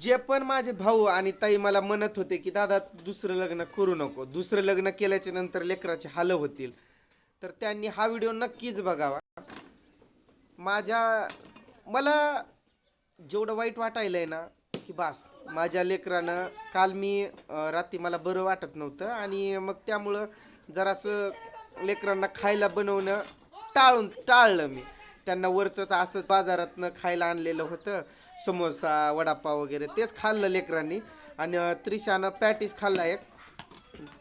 जे पण माझे भाऊ आणि ताई मला म्हणत होते की दादा दुसरं लग्न करू नको. दुसरं लग्न केल्याच्यानंतर लेकराचे हाल होतील. तर त्यांनी हा व्हिडिओ नक्कीच बघावा. माझ्या मला जेवढं वाईट वाटायलं आहे ना की बास माझ्या लेकरानं काल मी रात्री मला बरं वाटत नव्हतं आणि मग त्यामुळं जरासं लेकरांना खायला बनवणं टाळून टाळलं मी. त्यांना वरचंच असं बाजारातनं खायला आणलेलं होतं. समोसा वडापाव वगैरे तेच खाल्लं लेकरांनी. आणि त्रिशानं पॅटीस खाल्ला एक.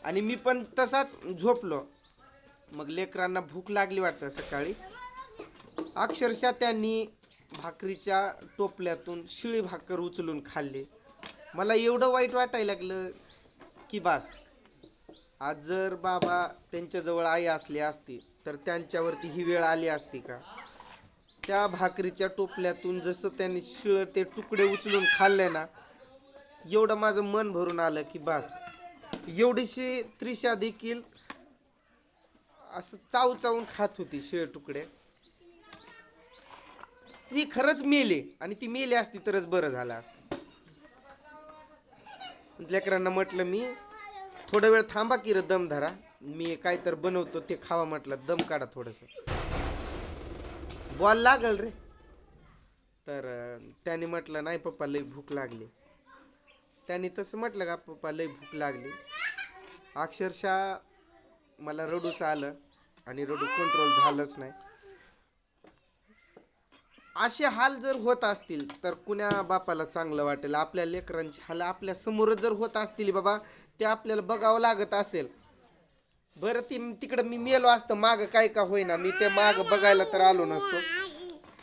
आणि मी पण तसाच झोपलो. मग लेकरांना भूक लागली वाटतं सकाळी. अक्षरशः त्यांनी भाकरीच्या टोपल्यातून शिळी भाकर उचलून खाल्ली. मला एवढं वाईट वाटायला लागलं की बास. आज जर बाबा त्यांच्याजवळ आई असली असती तर त्यांच्यावरती ही वेळ आली असती का? त्या भाकरीच्या टोपल्यातून जसं त्यांनी शिळ ते तुकडे उचलून खाल्ले ना एवढं माझं मन भरून आलं की बास. एवढीशी त्रिशा देखील असं चाव चावून खात होती शिळ तुकडे. ती खरंच मेले आणि ती मेली असती तरच बरं झालं असतं. लेकरांना म्हटलं मी थोडा वेळ थांबा की रे दम धरा. मी काय तर बनवतो ते खावा म्हटलं दम काढा थोडंसं. बॉल लागल रे. तर त्याने म्हटलं नाही पप्पा लई भूक लागली. त्याने तसं म्हटलं का पप्पा लई भूक लागली. अक्षरशः मला रडूच आलं आणि रडू कंट्रोल झालंच नाही. असे हाल जर होत असतील तर कुण्या बापाला चांगलं वाटेल? आपल्या लेकरांचे हाल आपल्यासमोर जर होत असतील बाबा ते आपल्याला बघावं लागत असेल. बरं ती तिकडं मी मेलो असतं माग काय का होईना. मी ते माग बघायला तर आलो नसतो.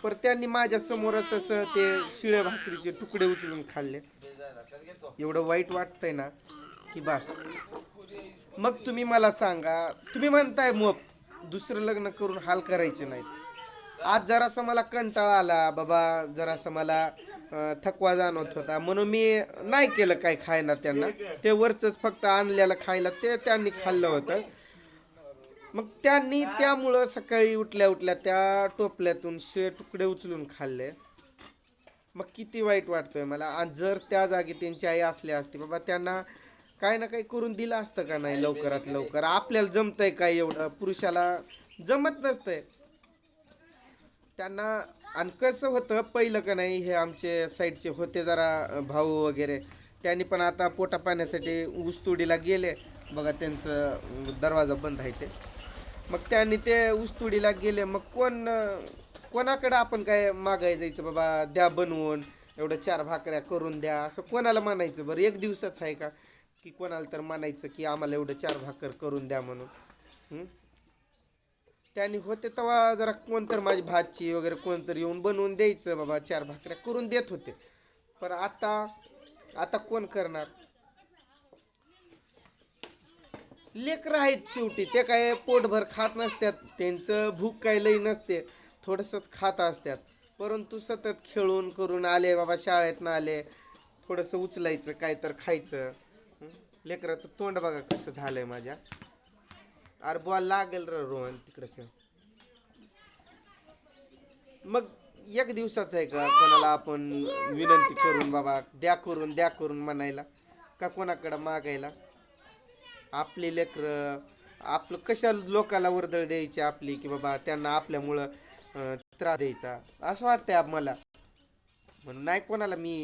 पर त्यांनी माझ्यासमोर तसं ते शिळ्या भाकरीचे तुकडे उचलून खाल्ले. एवढं वाईट वाटतंय ना की बस. मग तुम्ही मला सांगा तुम्ही म्हणताय मग दुसरं लग्न करून हाल करायचे नाहीत. आज जरासा मला कंटाळा आला. बाबा जरासा मला थकवा जाणवत होता. म्हणून मी नाही केलं काय खायला त्यांना. ते वरचंच फक्त आणलेलं खायला ते त्यांनी खाल्लं होतं. मग त्यांनी त्यामुळं सकाळी उठल्या उठल्या त्या टोपल्यातून शे तुकडे उचलून खाल्ले. मग किती वाईट वाटतोय मला. आणि जर त्या जागी त्यांची आई असली असती बाबा त्यांना काय ना काही करून दिलं असतं का नाही लवकरात लवकर? आपल्याला जमतंय काय एवढं? पुरुषाला जमत नसतंय. त्यांना आणि कसं होतं पहिलं का नाही हे आमचे साईडचे होते जरा भाऊ वगैरे. त्यांनी पण आता पोटा पाण्यासाठी ऊसतोडीला गेले. बघा त्यांचं दरवाजा बंद आहे ते. मग त्यांनी ते ऊसतोडीला गेले. मग कोण कोणाकडं आपण काय मागाय जायचं? बाबा द्या बनवून एवढं चार भाकऱ्या करून द्या. असं कोणाला मानायचं? बरं एक दिवसाच आहे का? की कोणाला तर मानायचं की आम्हाला एवढं चार भाकर करून द्या म्हणून. हं? त्यांनी होते तेव्हा जरा कोणतर माझी भाची वगैरे कोणतरी येऊन बनवून द्यायचं बाबा चार भाकऱ्या करून देत होते. पण आता आता कोण करणार? लेकरं आहेत शेवटी ते काय पोटभर खात नसतात. त्यांचं भूक काय लई नसते थोडंसंच खात असतात. परंतु सतत खेळून करून आले बाबा शाळेतनं आले थोडंसं उचलायचं काय तर खायचं लेकराचं तोंड बघा कसं झालंय माझ्या. अरे बॉल लागेल र रोहन तिकडे खेळ. मग एक दिवसाचं आहे का कोणाला आपण विनंती करून बाबा द्या करून द्या करून म्हणायला? का कोणाकडं मागायला? आपली लेकरं आपलं कशा लोकाला वर्दळ द्यायची आपली की बाबा त्यांना आपल्यामुळं त्रास द्यायचा? असं वाटतंय आप- मला म्हणून नाही कोणाला मी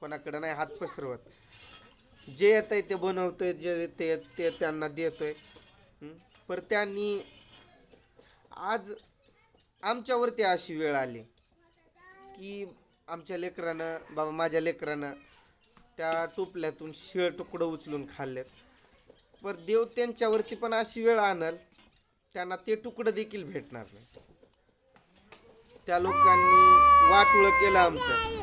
कोणाकडं नाही हात पसरवत जे येत आहे ते बनवतोय जे ते ते त्यांना देतोय. पर त्यांनी आज आमच्यावरती अशी वेळ आली की आमच्या लेकरानं बाबा माझ्या लेकरानं त्या टोपल्यातून शिळ तुकडं उचलून खाल्लेत. पर देव त्यांच्यावरती पण अशी वेळ आणल त्यांना ते तुकडं देखील भेटणार नाही. त्या लोकांनी वाटोळं केलं आमचं.